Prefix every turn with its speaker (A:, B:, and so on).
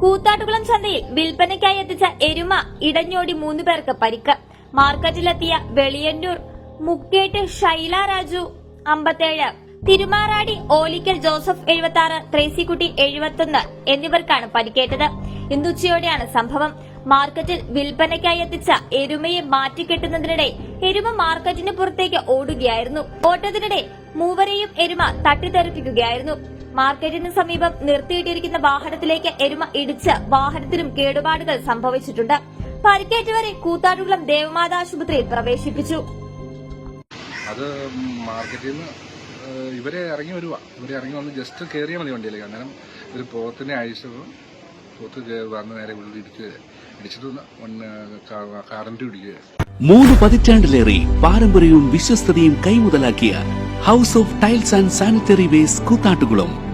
A: കൂത്താട്ടുകുളം ചന്തയിൽ വിൽപ്പനയ്ക്കായി എത്തിച്ച എരുമ ഇടഞ്ഞോടി മൂന്ന് പേർക്ക് പരിക്ക്. മാർക്കറ്റിലെത്തിയ വെളിയന്നൂർ മുക്കേട്ട് ഷൈല രാജു അമ്പത്തേഴ് തിരുമാറാടി ഓലിക്കൽ ജോസഫ് എഴുപത്തി ആറ് ത്രേസിക്കുട്ടി എഴുപത്തൊന്ന് എന്നിവർക്കാണ് പരിക്കേറ്റത്. ഇന്നുച്ചയോടെയാണ് സംഭവം. മാർക്കറ്റിൽ വിൽപ്പനയ്ക്കായി എത്തിച്ച എരുമയെ മാറ്റിക്കെട്ടുന്നതിനിടെ എരുമ മാർക്കറ്റിന് പുറത്തേക്ക് ഓടുകയായിരുന്നു. ഓട്ടത്തിനിടെ മൂവരെയും എരുമ തട്ടിത്തെറിപ്പിക്കുകയായിരുന്നു. മാർക്കറ്റിന് സമീപം നിർത്തിയിട്ടിരിക്കുന്ന വാഹനത്തിലേക്ക് എരുമ ഇടിച്ച് വാഹനത്തിനും കേടുപാടുകൾ സംഭവിച്ചിട്ടുണ്ട്. പരിക്കേറ്റവരെ കൂത്താട്ടുകുളം ദേവമാത ആശുപത്രിയിൽ പ്രവേശിപ്പിച്ചു.
B: അത് മാർക്കറ്റിൽ നിന്ന് ഇവരെ ഇറങ്ങി വരുക ഇവരെ ഇറങ്ങി വന്ന് ജസ്റ്റ് കയറിയാൽ മതി വണ്ടിയിലേക്ക്. അന്നേരം ഒരു പോത്തിനെ അഴിച്ചപ്പോൾ പോത്ത് വന്ന് നേരെ ഉള്ളിൽ ഇടിക്കുക ഇടിച്ചിട്ട് കറണ്ട് പിടിക്കുക
C: മൂന്ന് പതിറ്റാണ്ടിലേറെ പാരമ്പര്യവും വിശ്വസ്തതയും കൈമുതലാക്കിയ house of tiles and sanitary ware Koothattukulam.